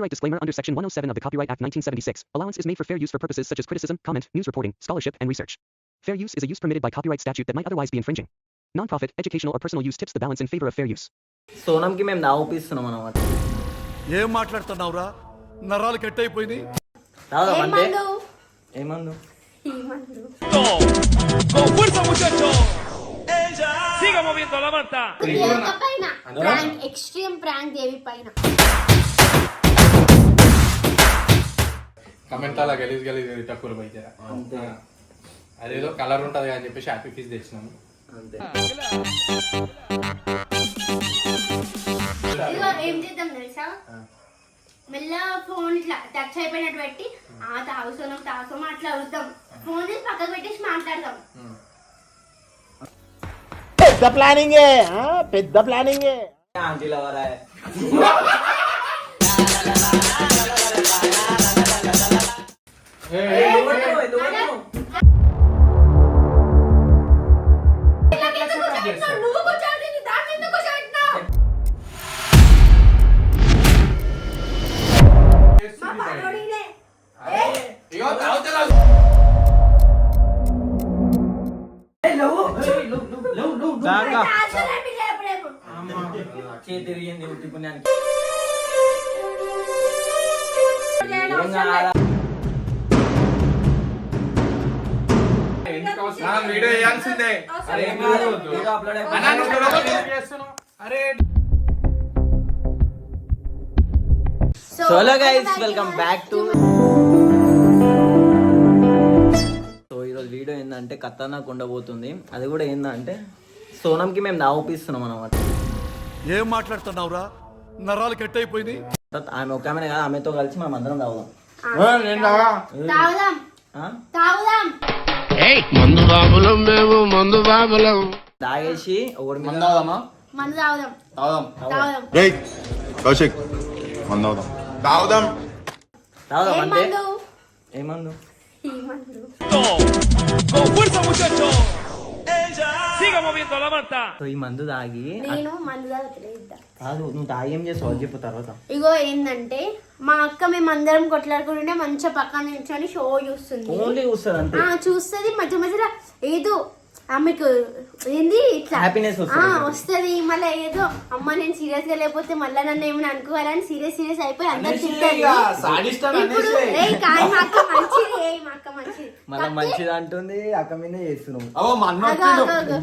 Copyright disclaimer under Section 107 of the Copyright Act 1976. Allowance is made for fair use for purposes such as criticism, comment, news reporting, scholarship, and research. Fair use is a use permitted by copyright statute that might otherwise be infringing. Nonprofit, educational, or personal use tips the balance in favor of fair use. సోనంకి మేము దావపిస్తున్నాం అనమాట ఏం మాట్లాడుతున్నావురా నరాలు cut అయిపోయినాయి రాదా అంటే ఏమండు? ఏమందు ఏమండు? ¡Con fuerza, muchachos! ¡Siga moviendo la manta! Devika పైన ప్రాంక్ ఎక్స్ట్రీమ్ ప్రాంక్ దేవి పైన కమెంట్ అలా గలీజ్ గలీజ్ తక్కువ పోయి అదేదో కలర్ ఉంటది అని చెప్పేసి హ్యాపీ ఫీస్ తెచ్చినాము అంతే. ఏం చేద్దాం తెలుసా? మెల్ల ఫోన్ ఇట్లా టచ్ అయిపోయినట్టు పెట్టి ఆ. తాగుతున్నాం తాగుతాం అట్లా అవుతాం ఫోన్ తీసి పక్కకు పెట్టేసి మాట్లాడదాం. పెద్ద ప్లానింగే? పెద్ద ప్లానింగే ఆంటీ లవరా తిరిగింది ఉట్టి పుణ్యానికి So, so hello welcome guys welcome back to so ఈరోజు వీడియో ఏంటంటే ఖతర్నాక్ ఉండబోతుంది అది కూడా ఏంటంటే సోనంకి మేము దావపిస్తున్నాం అనమాట ఏం మాట్లాడుతున్నావురా? నరాలు కట్ అయిపోయినాయి ఆమె ఒక ఆమె ఆమెతో కలిసి మనం అందరం తాగుదాం తాగుదాం ఆ? తాగుదాం మందు బాబులం మేము మందు బాబులం తాగేసి ఒకటి మీద మందు తాగుదాం తాగుదాం తాగుదాం రేయ్ కౌశిక్ మందవుదాం తాగుదాం తాగుదాం ఏం అంటే మందు ఈ మందు ¡Con fuerza, muchachos! ¡Siga moviendo la! So ఈ మందు తాగి నేను మందు తాగుతలేదు కాదు నువ్వు తాగి ఏం చేస్తావు? అది చెప్పు తర్వాత. ఇగో ఏంటంటే మా అక్క మేము అందరం కొట్లాడుకుంటుంటే మంచిగా పక్కన నిల్చొని షో చూస్తుంది. ఓన్లీ చూస్తుంది అంతే. ఆ చూస్తుంది మధ్య మధ్యలో ఏదో ఆమెకు ఏంది ఇట్లా? Happiness వస్తది. ఆ, వస్తది. మళ్ళీ ఏదో అమ్మ నేను సీరియస్గా లేకపోతే మళ్ళీ నన్ను ఏమైనా అనుకోవాలని సీరియస్ సీరియస్ అయిపోయి అందరు తింటారు ఇప్పుడు ఏయ్ కాదు మా అక్క మంచిది అంటుంది అక్క మీద చేస్తున్నావు. అగో, అగో, అగో.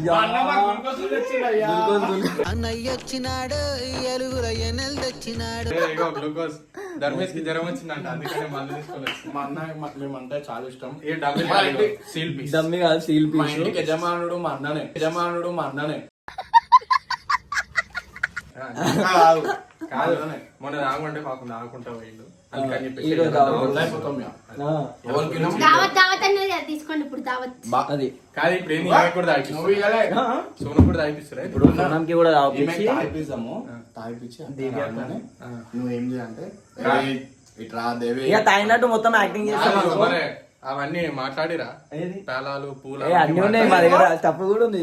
గ్లూకోజ్ ధర్మేష్కి జ్వరం వచ్చిందంట అందుకనే మందు తీసుకొని వచ్చి మా అన్న మేమంటే చాలా ఇష్టం. ఏ డబ్బు సీల్ పీస్ దమ్మి కాదు సీల్ మా పీస్ ఇంటికి యజమానుడు మా అన్ననే యజమానుడు మా అన్ననే. కాదు. కాదు మొన్న రాకుంటే పాపం రాకుంటా పోయిండు అందుకని చెప్పేసి ఈరోజు రావాలి. వదిలేకపోతాం ఇక. ఎవరికి నమ్మకం? దావత్ దావత్ అనేది అది తీసుకోండి ఇప్పుడు దావత్. అది. కాదు ఇప్పుడు ఏంది ఈమె కూడా నువ్వు తాగిపిస్తారు ఇవ్వలే. సోను కూడా తాగిపిస్తారా ఇప్పుడు సోనంకి కూడా ఈమె తాగిపించి తాగిపిస్తాము. తాగిపించి దివ్య అన్ననే ఆ. నువ్వు ఏం చేయాలంటే రా. "ఏయ్, ఇట్రా దేవి. ఇక తాగినట్టు మొత్తం యాక్టింగ్ చేస్తాం మరి అవన్నీ మాట్లాడిరా. ఏది? పేలాలు పూలు ఏ అన్ని ఉన్నాయి మా దగ్గర. తప్పు కూడా ఉంది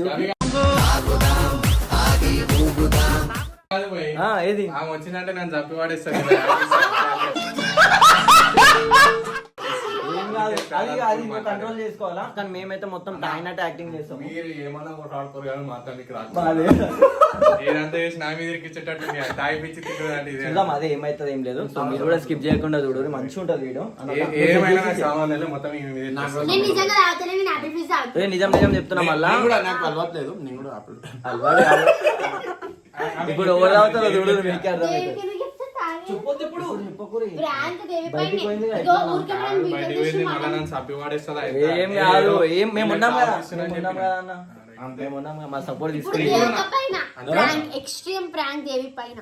ఏది? ఆమె వచ్చిందంటే నన్ను చంపి పడేస్తాను అది అది కంట్రోల్ చేసుకోవాలా? కానీ మేమైతే మొత్తం తాగినట్టు యాక్టింగ్ చేస్తాం. మీరు ఏమన్నా కానీ రాదు. ఏదంతా చేసి నా మీద ఇరికిచ్చేటట్టు. చూద్దాం అదే ఏమైతుంది ఏం లేదు. సో మీరు కూడా స్కిప్ చేయకుండా చూడండి మంచిగా ఉంటుంది వీడియో. ఏమైనా నాకు మొత్తం నిజం నిజం చెప్తున్నా మళ్ళా? నేను కూడా నాకు అలవాట్లేదు నేను కూడా అప్పుడు అలవాటు. ఇప్పుడు ఎవరు తాగుతారో చూడు మీకే పడేస్తుందా? ఏం కాదు ఏం మేము ఈమె ఉన్నాం కదా. తాగిపిస్తుందని మేము ఉన్నాం చెప్పిన. కదా అన్న. మేము ఉన్నాం కదా మా సపోర్ట్ తీసుకుని ఎక్స్ట్రీమ్ ప్రాంక్ దేవి పైన.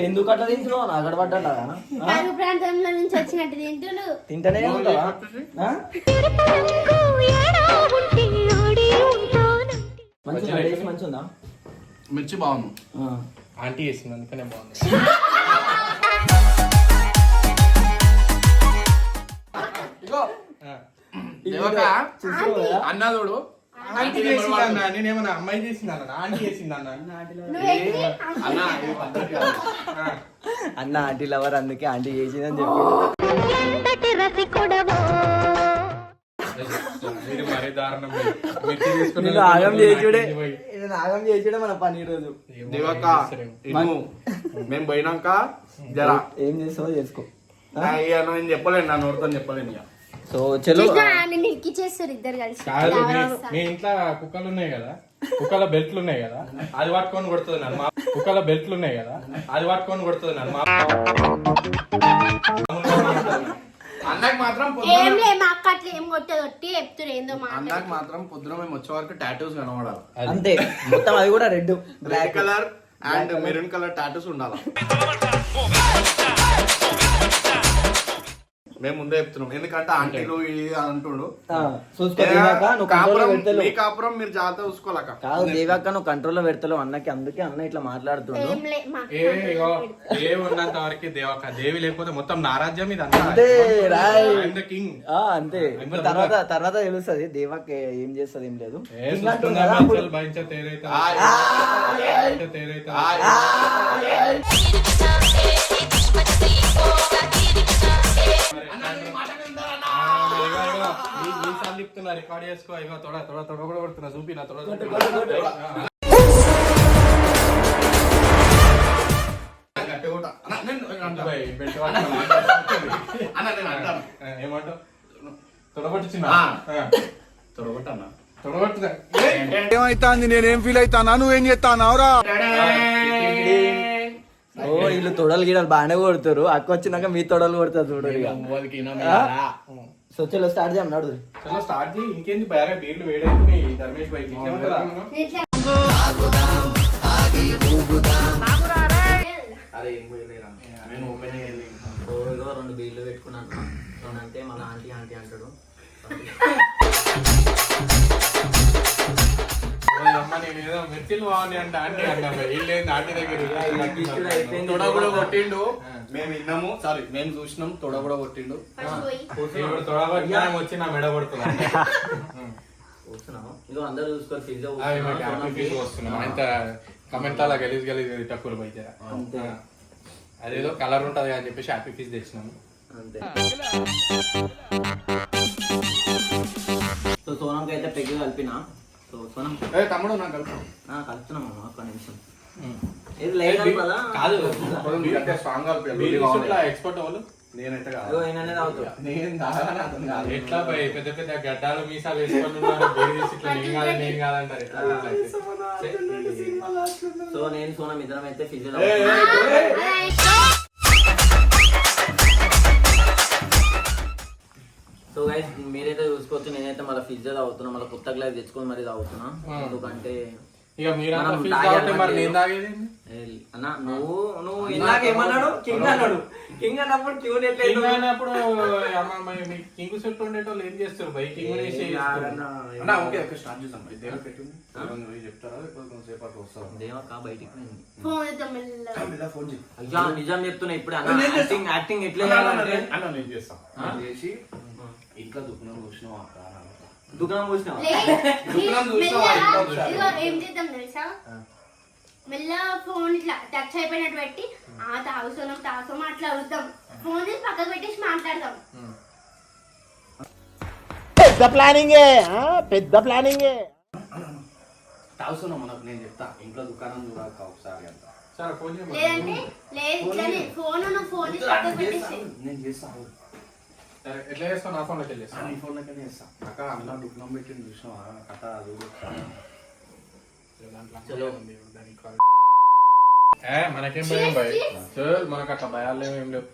ఎందుకు అట్లా తింటున్నావు? నా అక్కడ పడ్డా కరువు ప్రాంతంలో నుంచి వచ్చినట్టు తింటులు తింటనే ఉంటావా? ఆ? మంచిగా టేస్ట్ మంచిగా ఉందా మిర్చి బాగుంది. ఆ. ఆంటీ చేసింది అందుకనే బాగుంది. ఇగో ఆ. దేవక చూసుకో కదా. అన్నదోడు ఆంటీ చేసిందన్న నేనేమన్నా అమ్మాయి ఆంటీ నువ్వేంటి అన్న ఇది పద్ధతి. కాదు. అన్న ఆంటీ లవర్ అందుకే ఆంటీ చేసిందని చెప్పి ఆగం ఆంటీ. నేను ఆగం చేసుడే మన పని ఈరోజు. మేము పోయినాక జరా. ఏం చేస్తావో చేసుకో. నా ఇక నేను చెప్పలేను నా నోటితో చెప్పలేను ఇక. సో చలో కాదు మీ- మీ ఇంట్లో కుక్కలు ఉన్నాయి కదా? కుక్కల బెల్ట్లు ఉన్నాయి కదా? అది పట్టుకొని కొడుతుంది నన్ను మా కుక్కల బెల్ట్లు ఉన్నాయి కదా? అది పట్టుకొని కొడుతుంది నన్ను మా అన్నకి మాత్రం ఏం పొద్దున లే మా అక్క అట్లా ఏం కొట్టదు ఒట్టి చెప్తున్నారు ఏందో మా అన్నకి మాత్రం పొద్దున మేము వచ్చే వరకు టాటూస్ కనబడాలి. అంతే. మొత్తం అది కూడా red black black colour and maroon colour tattoos ఉండాలి. మేము ముందే చెప్తున్నాం ఎందుకంటే ఆంటీలు ఇది అంటుండు కాపురం మీ కాపురం మీరు జాగ్రత్త చూసుకోలేక కాదు దేవాక నువ్వు కంట్రోల్లో పెడతలేవు అన్నకి అందుకే అన్న ఇట్లా మాట్లాడుతుండు ఏం లే ఉన్నంత వరకు దేవక దేవి లేకపోతే మొత్తం నారాజ్యం ఇది అంతా కింగ్ ఆ, అంతే తర్వాత తర్వాత తెలుస్తుంది దేవాక ఏం చేస్తుంది ఏం లేదు తేరైతే చెప్తున్నా రికార్డ్ చేసుకో ఇగో తొడ తొడ తొడ కూడా కొడుతున్నా చూపి నా తొడ ఏమంటావు అన్న. నేనేం ఫీల్ అవుతానా? నువ్వేం చేస్తానావురా? ఓ వీళ్ళు తొడలు గిడలు బాగానే కొడతారు అక్క వచ్చినాక మీ తొడలు కొడతారు చూడరు ఇక. వాళ్ళకి ఇనం ఇయ్యాలా? సో చలో స్టార్ట్ చేయం నడు చలో స్టార్ట్ చేయి. ఇంకేంది బాగా బీర్లు ధర్మేష్ బైక్ అరే ఏం పోయలేరా నేను ఇగో రెండు బీర్లు పెట్టుకున్నాను. రెండు అంటే మళ్ళీ ఆంటీ ఆంటీ అంటాడు. అంటే ఆంటీ అన్నా వీళ్ళేంది ఆంటీ దగ్గర. తొడ కూడా కొట్టిండు. మేము విన్నాము సారీ మేము చూసినాం తొడ కూడా కొట్టిండు. వచ్చి నా మెడ ఇగో అందరూ చూసుకోవాలి పిజ్జా వస్తున్నాం అంత కమెంట్ అలా గలీజ్ గలీజ్ తక్కువ అంతే. అదేదో కలర్ ఉంటది అని చెప్పేసి హ్యాపీ ఫీస్ తెచ్చినాము. అంతే. సో సోనంకి అయితే పెగ్గు కలిపిన. సో సోనం ఏ తమ్ముడు నాకు కలుపు. కలుపుతున్నాం అమ్మ, ఒక్క నిమిషం ఇది లేదు కదా కాదు అంటే స్ట్రాంగ్ ఎక్స్పర్ట్ వాళ్ళు నేనైతే కాదు నేను కాదు. ఎట్లా పెద్ద పెద్ద గడ్డాలు మీసాలు వేసుకొని ఉన్నారు ఇట్లా నేను కాదు నేను కాదంటారు ఎట్లా అట్లయితే? సో నేను సోనం ఇద్దరం అయితే సో గైస్ మీరైతే చూసుకోవచ్చు నేనైతే మళ్ళీ ఫిజ్ తాగుతున్నా మళ్ళీ కొత్త గ్లాస్ తెచ్చుకొని మరి తాగుతున్నా. ఎందుకంటే ఇక మరి అన్న నువ్వు నువ్వు ఇందాక ఏమన్నాడు? కింగ్ అన్నాడు కింగ్ అన్నప్పుడు ట్యూన్ కింగ్ సెట్ ఉండేటోళ్ళు ఏం చేస్తారు? బై కింగ్ వేసి చేస్తారు. అన్న ఓకే ఓకే స్టార్ట్ చేద్దాం. దేవుడు పెట్టింది నువ్వు చెప్తారా? కొంచెంసేపు బయటికి పోయింది. ఫోన్ అయ్యా నిజం చెప్తున్నా ఇప్పుడు అన్న యాక్టింగ్ యాక్టింగ్ ఎట్లా చేయాలంటే అన్న నేను చేస్తాం. చేసి ఇంట్లో దుకాణం చూసినావు అక్క. దుకాణం చూసినావా లే, దుకాణం చూసినావా? మెల్లగా, ఇంట్లో చూసావా? ఇదిగో ఏం చేద్దాం తెలుసా? మెల్లగా ఫోన్ ఇట్లా టచ్ అయిపోయినట్టు పెట్టి ఆ తాగుతున్నాం తాగుతాం అట్లా అడుగుతాం. ఫోన్ తీసి పక్కకు పెట్టేసి మాట్లాడతాం. పెద్ద ప్లానింగే ఆ? పెద్ద ప్లానింగే. తాగుతున్నావు మనకు నేను చెప్తా. ఇంట్లో దుకాణం చూడాక ఒకసారి అంత. సరే ఫోన్ చేయమని. లేదంటే లేదు ఫోన్ ఫోన్ తీసి పక్కకు పెట్టేసి నేను చేస్తాను సరే ఎట్లా చేస్తావు? నా ఫోన్లోకి వెళ్ళి నీ ఫోన్లోనే చేస్తా. అక్క అన్న దుకాణం పెట్టింది చూసినావా? కథ అది కూడా ఒకసారి. చలో. ఏ మనకేం భయం భయ? చల్ మనకు అట్లా భయాలు లేవు ఏం లేవు.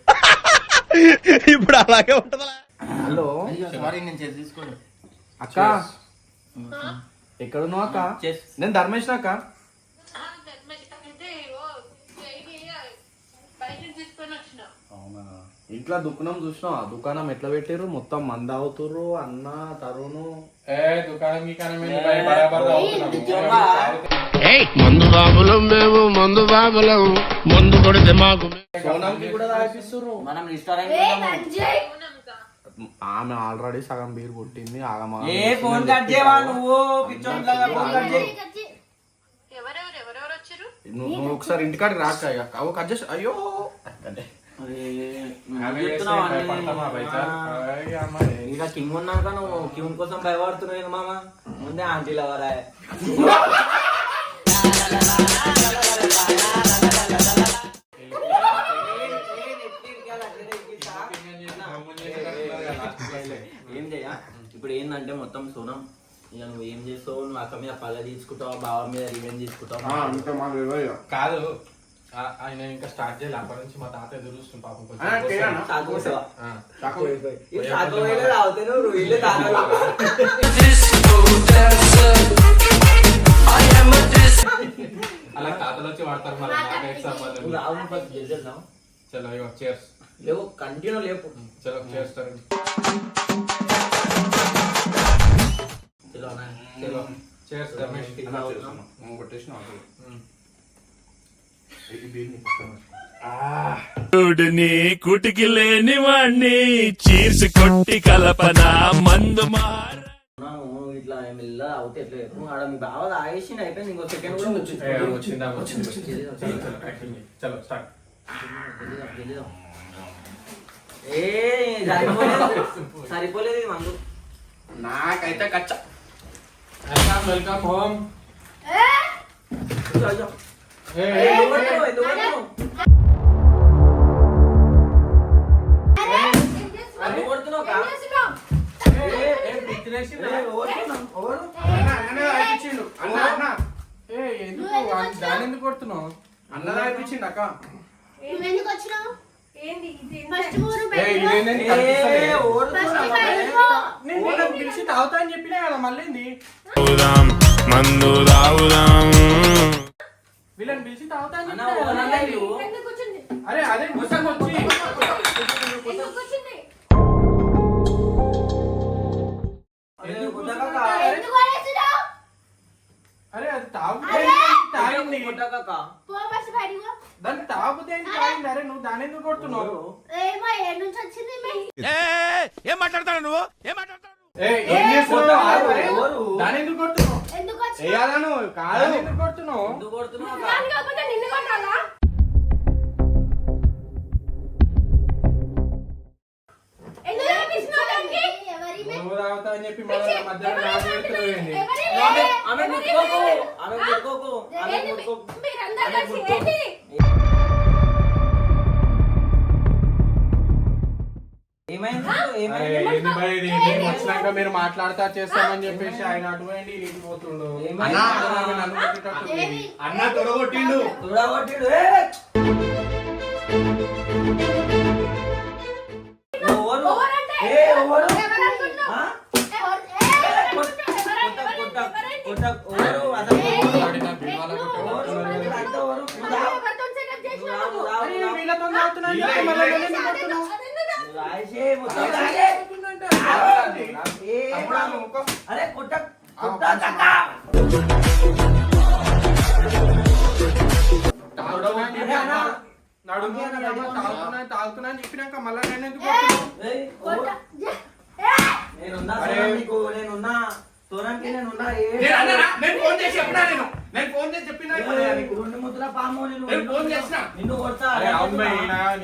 ఇప్పుడు అలాగే ఉంటుందా? హలో. సారీ నేను చేసి తీసుకోండి అక్క. ఎక్కడున్నావు అక్క? చెస్. నేను ధర్మేష్. అక్క అవునా? ఇంట్లో దుకాణం చూసినావా? దుకాణం ఎట్లా పెట్టారు మొత్తం మంద అవుతుర్రు అన్న తరుణు. ఏ దుకాణం. మందు బాబులం మేము మందు బాబులం మందు కొడితే మాకు సోనంకి కూడా తాగిపిస్తుర్రు. మనం ఏ రెస్టారెంట్ ఆమె ఆల్రెడీ సగం బీర్ కొట్టింది ఆగమా ఏ ఫోన్ కట్ చేయవా నువ్వు? పిచ్చోన్లాగా ఫోన్ కట్ చేయి నువ్వు నువ్వు ఒకసారి ఇంటికాడికి రాక అవు కట్ చేసి అయ్యో! అంటే ఇంకా కింగ్ ఉన్నాక నువ్వు కింగ్ కోసం భయపడుతున్నావు మామ? ముందే ఆంటీలు ఎవరా ఏం చేయ? ఇప్పుడు ఏంటంటే మొత్తం సోనం. ఇక నువ్వు ఏం చేస్తావు? నువ్వు అక్క మీద పగ తీసుకుంటావు బావ మీద రివెంజ్ తీసుకుంటావు? కాదు. ఆయన ఇంకా స్టార్ట్ చేయాలి. అప్పటి నుంచి మా తాత ఎదురు చూస్తుంది పాపం అలా తాతలు వచ్చి వాడతారు చలో ఇగో చేర్స్ లేవు కంటిన్యూ లేపు. చలో చేస్తారు చలో చేర్స్ కొట్టేసిన అవసరం. ఉమ్. ఈ బీర్ నీకు ఇస్తాను. ని కుటికి లేని వాణ్ణి చీర్సి కొట్టి కలపన మందు ఇట్లా మెల్ల అవుతే ఎట్లా చెప్పు. ఆడ మీ బావ తాగేసి అయిపోయింది ఇంకో సెకండ్ కూడా వచ్చింది ఏ, వచ్చిందా వచ్చింది చలో స్టార్ట్ ఏ సరిపోలేదు. సరిపోలేదు ఇది మందు. నాకైతే కచ్చ. Welcome welcome home. ఇదిగో, కొడుతున్నావు? ఎందుకు ఎవరు? అన్న ఏ ఎందుకు ఎందుకు కొడుతున్నావు అక్క వచ్చినావు పిలిచి తాగుతా అని చెప్పినా కదా మళ్ళీ మందు రావుదాం వీళ్ళని పిలిచి తాగుతా అని అన్న, చెప్పినా కదా. ఓనన్నా ఇల్లు? అరే అదే గుర్తం వచ్చి. అరే, అది తాగుతే అరే! తాగింది. గుడ్డకాక. పో ఫస్ట్ బయటకు పో. దాన్ని తాగుతే తాగింది. అరే నువ్వు దాని ఎందుకు కొడుతున్నావు? ఏ మాట్లాడతాడు నువ్వు? ఏం మాట్లాడతాడు? దాని ఎందుకు కొడుతున్నావు? నువ్వు కాదు. ఎందుకు కొడుతున్నావు? ఎందుకు కొడుతున్నావు? దాని కాకపోతే నిన్ను కొట్టాలా? నువ్వు అని చెప్పి నాకు ఆమె ముట్టుకోకు. ఆమె ముట్టుకోకు. ఆమె ముట్టుకోకు. వచ్చినాక మీరు మాట్లాడతా చేస్తామని చెప్పేసి ఆయన అటువంటి పోతుండు? అన్న తొడగొట్టిండు. తుడగొట్టిడు.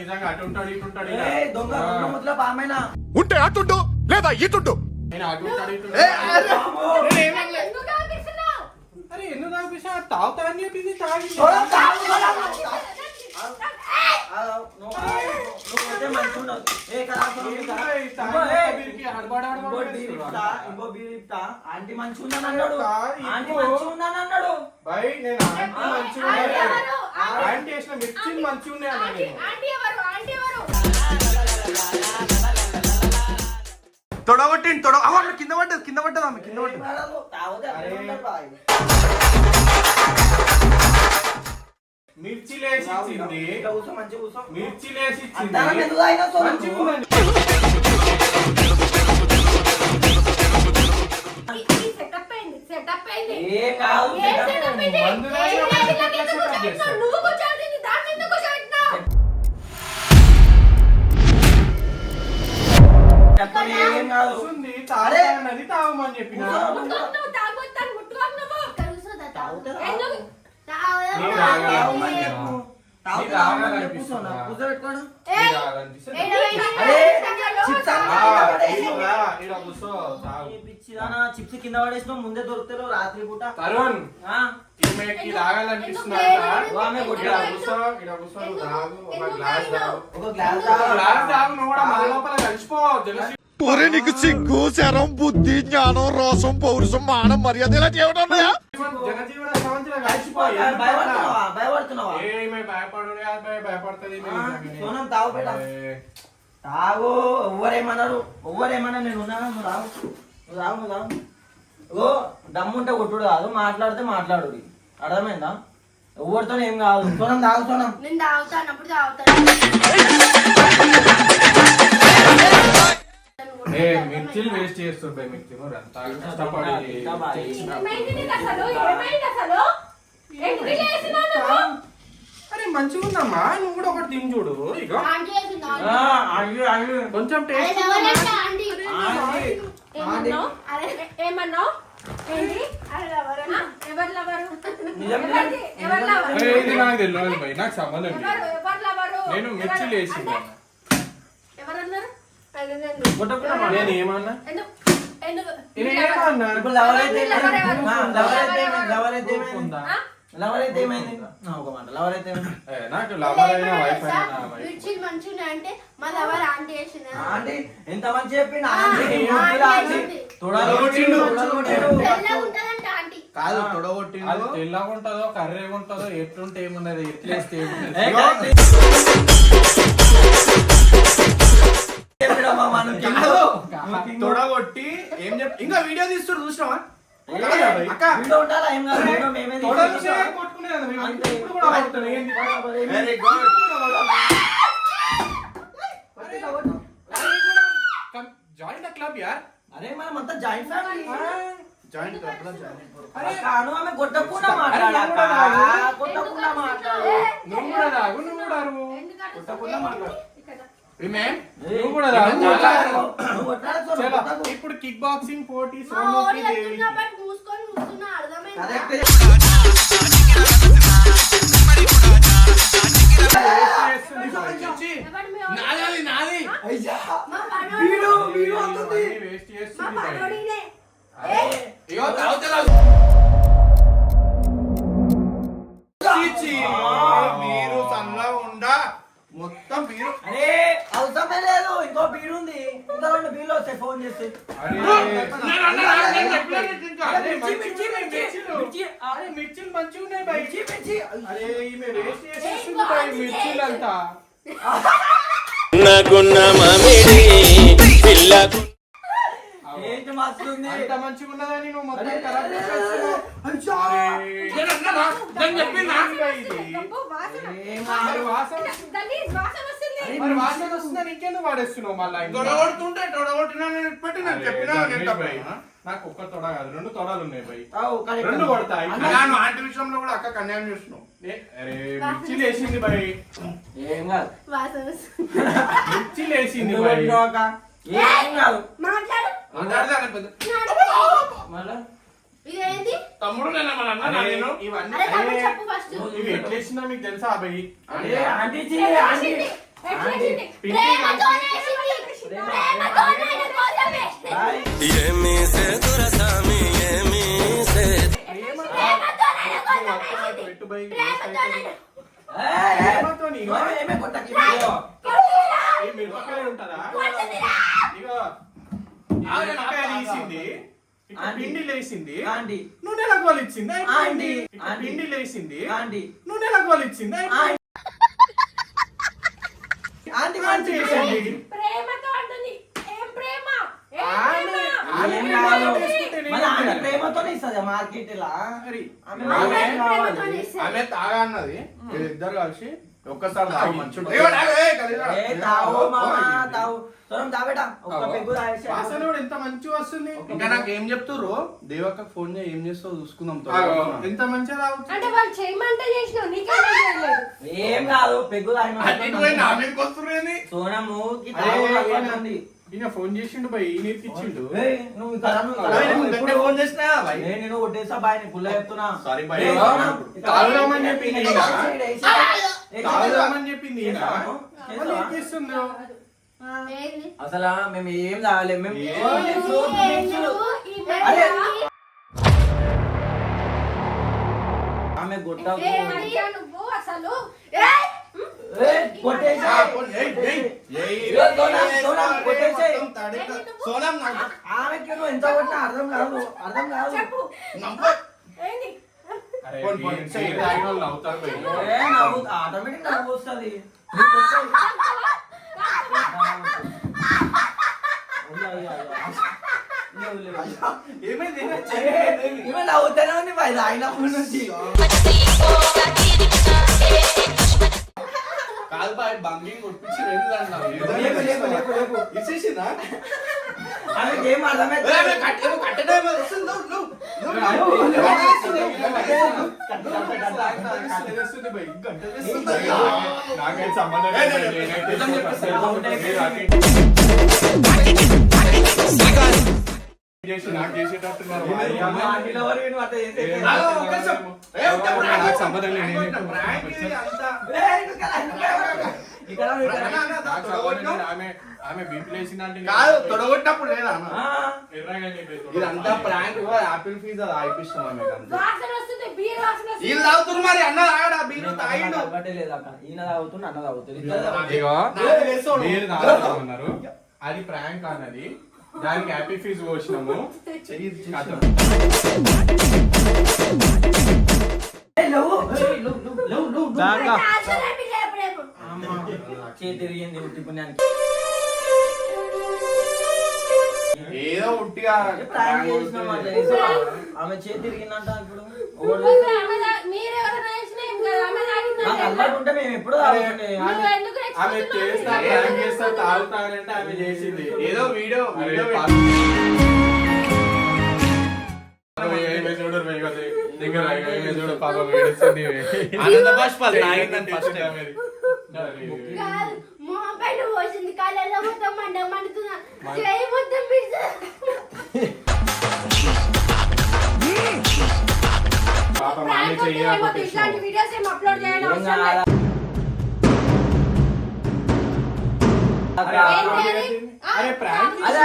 నిజంగా అటు ఉంటాడు ఇటు ఉంటాడు ఈయన. ఏ దొంగ ఆ, రెండు ముద్దుల పామైనా ఉంటే అటుండు లేదా ఇటుండు అటు ఉంటాడు ఇటు ఉంటాడు. నేనేమనలే. ఎందుకు తాగిస్తున్నావు? అరే ఎందుకు తాగిపిస్తా తాగుతా అని చెప్పింది తాగి ఆంటీ ఉందని అన్నాడు ఆంటీ ఉందని అన్నాడు నేను వేసిన తొడ కింద పడ్డది. కింద పడ్డది ఆమె కింద పడ్డది మిర్చి లేసి ఇచ్చింది మిర్చి లేసి తాగమని చెప్పిన ముట్టుకోకు చిప్స్ కింద పడేసి. ముందే దొరుకుతారు రాత్రి పూట తరుణ్ ఆ? ఈమెకి ఒక గ్లాస్ తాగు ఒక గ్లాస్ తాగు నువ్వు కూడా మా లోపల కలిసిపో జలసి ఒరే నీకు సిగ్గు శరం బుద్ధి జ్ఞానం రోసం పౌరుషం మానం మర్యాద ఇలా చేయడం తాగు బేటా. ఏ, తాగు ఎవ్వరేమన్నారు? ఎవ్వరేమన్నా నేను ఉన్నానా? నువ్వు రావు. నువ్వు రావు నువ్వు రావు. ఓ దమ్ముంటే కొట్టుడు కాదు మాట్లాడితే మాట్లాడు అర్థమైందా? ఎవరితో ఏం కాదు. సోనం తాగు సోనం. నేను తాగుతాను అప్పుడు తాగుతాను. ఏ మిర్చిలు వేస్ట్ చేస్తుంటాయి మీకు తినరా తాగి కష్టపడి అరే మంచిగా ఉందమ్మా. నువ్వు కూడా ఒకటి తిని చూడు ఇక కొంచెం టేస్ట్. ఏమన్నావు? నాకు తెలియదు నాకు సంబంధం ఎవరు లేదు. ఎవరు లవరు? నేను మిర్చిలు వేసి ఎవరన్నారు అదే నేను. ఏమన్నా? లవర్ ఏమైంది? ఒక మాట నాకు లవర్ అయినా వైఫ్ అయినా నా వైఫ్ మిర్చిలు మంచిగా అంటే మా లవర్ ఆంటీ ఆంటీ? ఎంత మంచి ఆంటీ? కాదు అది తొడగొట్టిండు. తెల్లగా ఉంటుందో కర్రెగా ఉంటుందో ఎట్లుంటే ఏమున్నది ఎట్లేస్తే ఏమున్నది. మనం. తొడగొట్టి ఏం చెప్ ఇంకా వీడియో తీస్తుడు చూసినావా? Very good join the club యార్? అరే మనం అంతా జాయింట్ ఫ్యామిలీ. జాయింట్ క్లబ్లో జాయిన్ అరే కాను ఆమె కొట్టకుండా మాట్లాడాక కొట్టకుండా మాట్లాడు నువ్వు కూడా తాగు నువ్వు కూడా కొట్టకుండా మాట్లాడు. ఇప్పుడు కిక్ బాక్సింగ్ పోటీ సోమకి దేవి వెళ్తున్నా బట్ మూసుకొని కూర్చున్నా అర్థమైందా కరెక్ట్. ఎవడు మీ ఓడి? నాది నాది అయ్యా. మా పనోడు. వీడు వీడు వస్తుంది వేస్ట్ మా చేస్తుంది బయట. పనోడినే. అరే, ఇగో తాగుతా చీచి, మీరు సన్నగా ఉండా మొత్తం మీరు అరే అవసరమే లేదు ఇంకో బీడు ఉంది ఇంకా రెండు బీలు వస్తాయి ఫోన్ చేస్తే అరే, అరే, మిర్చి, మిర్చి, మిర్చి, మిర్చి. అరే మిర్చిలు మంచిగా ఉన్నాయి బయట మిర్చి, మిర్చి. అరే ఈమె వేస్ట్ చేసేస్తుంది బయట మిర్చిలు అంతా ఏంటి మస్తుంది అంత మంచిగా ఉన్నదని నువ్వు మొత్తం ఖరాబ్ చేసేస్తున్నావు. నేను చెప్పినా? ఇది. వాసన. వాసన వాసన వస్తుంది మరి వాసన వస్తుందని ఇంకెందుకు వాడేస్తున్నావు మళ్ళా ఇంకా? తొడగొడుతుంటే తొడగొట్టినా నేను పెట్టి నేను అరే, చెప్పినా నేను గణేష్ తప్ప భయ్, నాకు ఒక్క తొడ కాదు రెండు తొడలు ఉన్నాయి బై. రెండు కొడతాయి. ఆంటీ విషయంలో కూడా అక్క కన్యాయం చేస్తున్నావు. అరే మిర్చిలు వేసింది బై ఏం కాదు. వాసన వస్తుంది. నువ్వు కొట్టినావు అక్క. ఏం కాదు. మాట్లాడు. మాట్లాడితే ఆయన పెద్ద. మళ్ళా? ఇదేంటి? తమ్ముడు నేను మన అన్న అరే, నేను? ఇవన్నీ అరే తమ్ముడు అరే, చెప్పు ఫస్ట్ ఇవి ఎట్లా వేసినా మీకు తెలుసా ఆంటీ ఎట్లా ఆంటీ. వేసింది. బాయ్. ఏమీ. పిండి లేసింది. నూనె లగోలు ఇచ్చింది. పిండి లేసింది. నూనె ఇచ్చింది. ఆంటీ ఆంటీ మంచి వేసింది ప్రేమతో అంటుంది. ఏం ప్రేమ? ఏం. ప్రేమ? చేయాలి. ప్రేమతోనే ఇస్తుంది మార్కెట్ ఇలా మరి ఆమె ఆమె ప్రేమతోనే. ఇస్తుంది. ఆమె తాగా అన్నది. వీళ్ళిద్దరు కలిసి ఒక్కసారి తాగు. ఏ తావు మామా తావు సొరం తాబేటా ఒక్క పెగ్గు తాగేసి వాసన మంచిగా వస్తుంది ఇంకా నాకు ఏం చెప్తుర్రు దేవక్క ఫోన్ చేయి ఏం చేస్తావు చూసుకుందాం త్వరగా. ఎంత మంచిగా తాగుతుంది అంటే వాళ్ళు చేయమంటే చేసినావు చేయలేదు ఏం కాదు పెగ్గు అటు ఇటు పోయి నా మీదకి వస్తుర్రు ఏంది? సోనము కి అరే. ఈయన ఫోన్ చేసిండు బై ఈయన ఇచ్చిండు ఏయ్, నువ్వు కదా, నువ్వు కదా. అరే, నువ్వు ఎప్పుడు ఫోన్ చేసినా బాయ్? ఏ, నేను కొట్టేసా బాయ్ నీ పుల్ల చెప్తున్నా బాయ్. ఏయ్, తాగుదామని చెప్పింది ఈయన. ఏయ్, ఏయ్, తాగుదామని చెప్పింది ఈయన. ఏం? అసలు మేము ఏం తాగలేము మేము అరే. ఆమె అసలు? నాకు ఆమెకి నువ్వు ఎంత కొట్టినా అర్థం కాదు అర్థం కాదు. ఆటోమేటిక్ నవ్వు వస్తుంది. ఏమైంది నవ్వుతూనే ఉంది బాయ్ తాగినప్పటి నుంచి కాదు బాయ్ బంగింగ్ కొట్టించి లేపు, లేపు. ఇచ్చేసిందా ఏం అర్థమైతే వస్తుంది నువ్వు. నాకైతే సంబంధం నాకు చేసేటట్టున్నారు సంబంధం ఆమె కాదు తొడగొట్టినప్పుడు లేదా. ఇదంతా ఆపిల్ ఫీజా ఆయిపిస్తాం ఆమె వీళ్ళు తాగుతున్నారు మరి అన్న తాగడా? బీరు నాకు తాగిండు. అలవాటే లేదు అక్క. ఈయన తాగుతుండు అన్న తాగుతుంది. మీరు తాగుతామన్నారు. అది ప్రాంక్ అన్నది. దానికి హ్యాపీ ఫీజు పోసినాము. కథం. ఏయ్, లేవు. ఏయ్, లేవు, లేవు, లేవు, లేవు, లేవు. తాగుతూనే పిల్ల ఎప్పుడెప్పుడు. అమ్మా, చేతి తిరిగింది ఉట్టి పుణ్యానికి ఏదో ఉట్టిగా. ఆమె చేతి తిరిగిందంట ఇప్పుడు ఉంటే మేము ఎప్పుడు ఆమె చేస్తా? ప్రాంక్ చేస్తా తాగుతానంటే ఆమె చేసింది ఏదో వీడియో వీడియో దగ్గర చూడు పాపం ఆనంద బాష్పాలు తాగిందని ఫస్ట్ టైం. కాదు, మొహం పైన పోసింది కళ్ళల్లో మొత్తం మండ మండుతున్నా చేయి మొత్తం పిడిచి పాపం ఆమె ప్రాంక్ ఉంటే ఏమవుతుంది? చెయ్యకపోతే ఇట్లాంటి వీడియోస్ ఏం అప్లోడ్ చేయడం ఏం అవసరం కాదా? లేదు. ఏంటి అది? ఆ, అరే, ప్రాంక్ అదే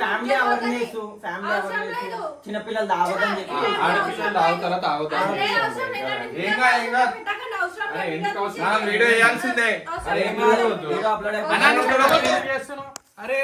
ఫ్యామిలీ? Awareness family awareness. చిన్నపిల్లలు చెప్పి ఆడపిల్లలు తాగుతారా వీడియో అరే